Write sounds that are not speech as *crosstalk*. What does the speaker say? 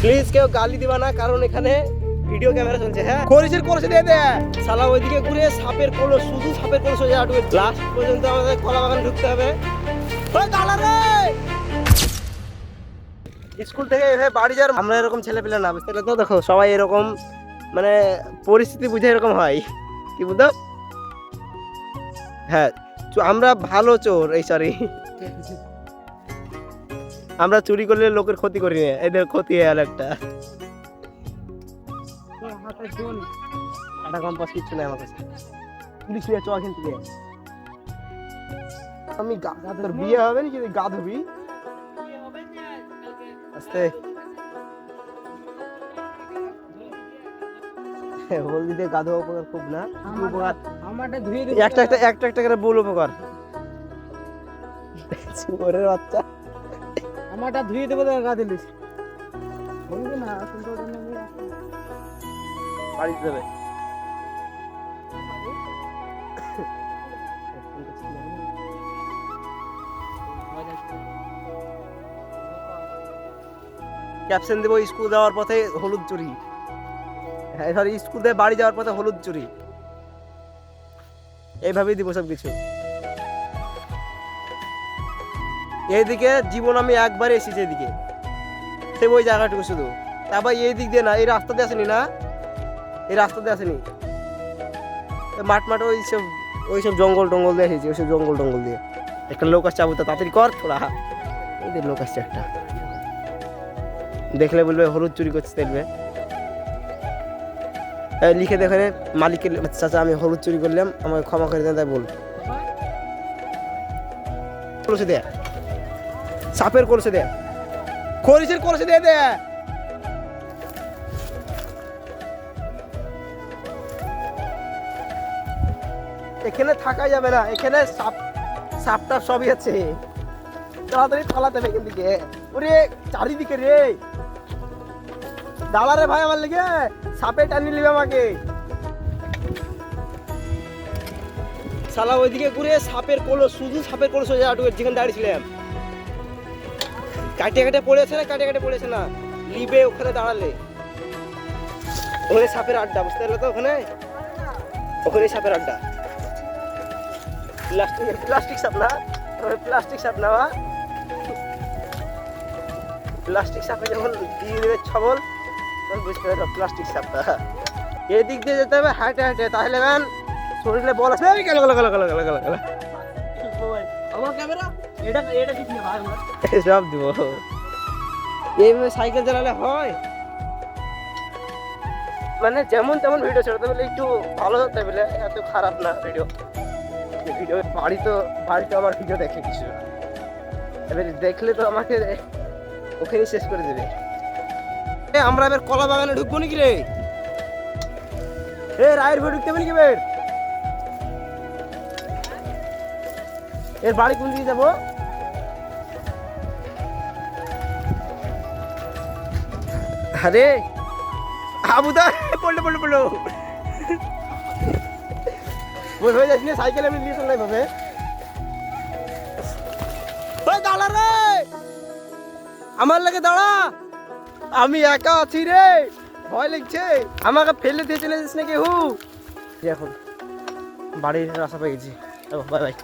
Please কেউ গালি দিবা না কারণ এখানে ভিডিও ক্যামেরা চলছে হ্যাঁ? করিসের করেছে দিয়ে দে। সালা ওইদিকে ঘুরে সাপের কোলো শুধু সাপের কোলো সোজা আটবে লাস্ট পর্যন্ত আমাদের কলা বাগান ঢুকতে হবে। রে! স্কুল থেকে এভাবে বাড়ি যাওয়ার আমরা এরকম ছেলে পেলে না বুঝতে তো? দেখো সবাই এরকম মানে পরিস্থিতি বুঝে এরকম হয়। কি বুঝতো হ্যাঁ আমরা ভালো চোর এই সরি আমরা চুরি করলে লোকের ক্ষতি করি না এদের ক্ষতি হয় আর একটা। একটা কম্পাস কিচ্ছু নেই আমার কাছে। পুলিশ নিয়ে চ এখান আমি গা- তোর বিয়ে হবে না যদি গা ধুবি আস্তে হলদি দিয়ে গা ধোয়া উপকার খুব না? উপকার? একটা একটা একটা একটা করে বল উপকার। *laughs* ওরে বাচ্চা। আমারটা ধুয়ে দেবো তো গা দিলিস। বলবি না কিন্তু ওটা নেবে বাড়ি দেবে ক্যাপশন দেবো স্কুল যাওয়ার পথে হলুদ চুরি। হ্যাঁ সরি স্কুল থেকে বাড়ি যাওয়ার পথে হলুদ চুরি। এইভাবেই দিব সব কিছু এইদিকে জীবন আমি একবার এসেছি এদিকে সে ওই জায়গাটুকু শুধু। তারপর এই দিক দিয়ে না এই রাস্তা দিয়ে আসেনি না? এই রাস্তা দিয়ে আসেনি। মাঠ মাঠ ওই সব ওই সব জঙ্গল টঙ্গল দিয়ে এসেছি ওই সব জঙ্গল টঙ্গল দিয়ে। একটা লোক আসছে আবু তাড়াতাড়ি কর থোড়া যে লোক আসছে একটা। দেখলে বলবে হলুদ চুরি করছে দেখবে। লিখে দেখে মালিকের চাচা আমি হলুদ চুরি করলাম আমাকে ক্ষমা করে দেন তাই বল কলসে দে সাপের কলসে দে করিসের করেছে দিয়ে দে। এখানে থাকা যাবে না, এখানে সাপ সাপ টাপ সবই আছে। তাড়াতাড়ি পালাতে হবে এখান থেকে। ওরে, চারিদিকে রে। দাঁড়া রে ভাই আমার লেগে, সাপে টানি নিবে আমাকে। শালা ওইদিকে ঘুরে সাপের কোলো, শুধু সাপের কোলো সোজা আটকে যেখানে দাঁড়িয়েছিলাম। কাটে কাটে পড়েছে না কাটে কাটে পড়েছে না? লিবে ওখানে দাঁড়ালে। ওখানে সাপের আড্ডা, বুঝতে পারলে তো ওখানে? ওখানে সাপের আড্ডা। প্লাস্টিক প্লাস্টিক সাপ না? প্লাস্টিক সাপ না প্লাস্টিক সাপে যখন দিয়ে দেবে ছবল তখন বুঝতে পারবে প্লাস্টিক সাপটা এদিক দিয়ে যেতে হবে হাঁটে হাঁটে তাহলে ম্যান শরীরে বল আসবে গেল গেল গেল গেল গেল গেল। আমার ক্যামেরা? এটা এটা কিছু না ভাই সব দিব। এইভাবে সাইকেল চালালে হয়? মানে যেমন তেমন ভিডিও ছেড়ে বলে একটু ভালো হতে বলে এত খারাপ না ভিডিও ভিডিও বাড়ি তো বাড়িতে আমার ভিডিও দেখে কিছু এবার দেখলে তো আমাকে ওখানেই শেষ করে দেবে। এ আমরা এবার কলা বাগানে ঢুকবো নাকি রে? এ রায়ের ভে ঢুকতে হবে নাকি বের এর বাড়ি কোন দিকে যাব? আরে, আবুদা, পড়ল পড়ল পড়ল। ওই হয়ে যাচ্ছি সাইকেল আমি নিয়ে চলাই ভাবে। দাঁড়া রে! আমার লাগে দাঁড়া। আমি একা আছি রে। ভয় লাগছে। আমাকে ফেলে দিয়ে চলে যাস না কেউ এখন বাড়ির রাস্তা পেয়ে গেছি। Bye bye.